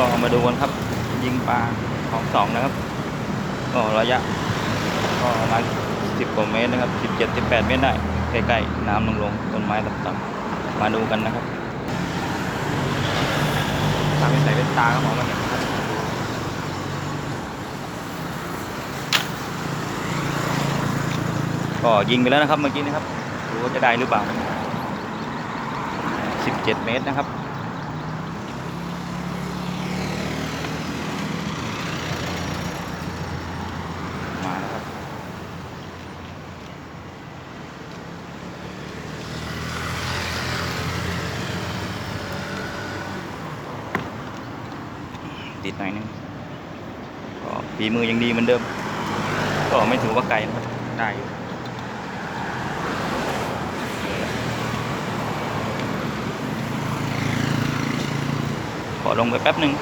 ก็มาดูกันครับ ยิงปลาของสองนะครับก็ระยะก็ประมาณสิบกว่าเมตรนะครับสิบเจ็ดสิบแปดเมตรได้ใกล้ๆน้ำลงลงๆต้นไม้ต่ำๆมาดูกันนะครับตามใส่เป็นตาก็มองไมาเห็นครับก็ยิงไปแล้วนะครับเมื่อกี้นะครับดูว่าจะได้หรือเปล่าสิบเจ็ดเมตรนะครับ มาแล้วครับ ติดหน่อยนึงก็ฝีมือยังดีเหมือนเดิม ก็ไม่ถือว่าไกลนะครับได้อยู่ขอลงไปแป๊บหนึ่ง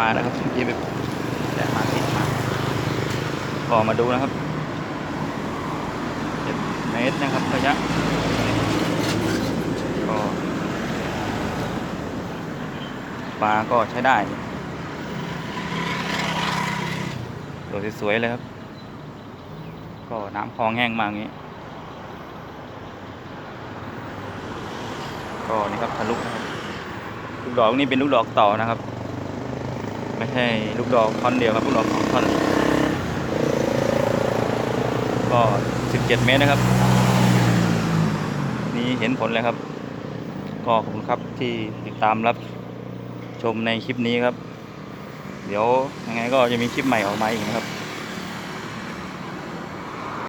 มานะครับเมื่อกี้แบบแต่มาติดมาก็มาดูนะครับเจ็ดเมตรนะครับระยะก็ปลาก็ใช้ได้ตัวสวยๆเลยครับ ก็น้ำคลองแห้งมาอย่างนี้ ก็นี่ครับทะลุนะครับลูกดอกนี่เป็นลูกดอกต่อนะครับ ไม่ใช่ลูกดอกท่อนเดียวครับลูกดอกสองท่อน ก็17เมตรนะครับ นี้เห็นผลเลยครับ ก็ขอบคุณครับที่ติดตามรับชมในคลิปนี้ครับ เดี๋ยวยังไงก็จะมีคลิปใหม่ออกมาอีกนะครับ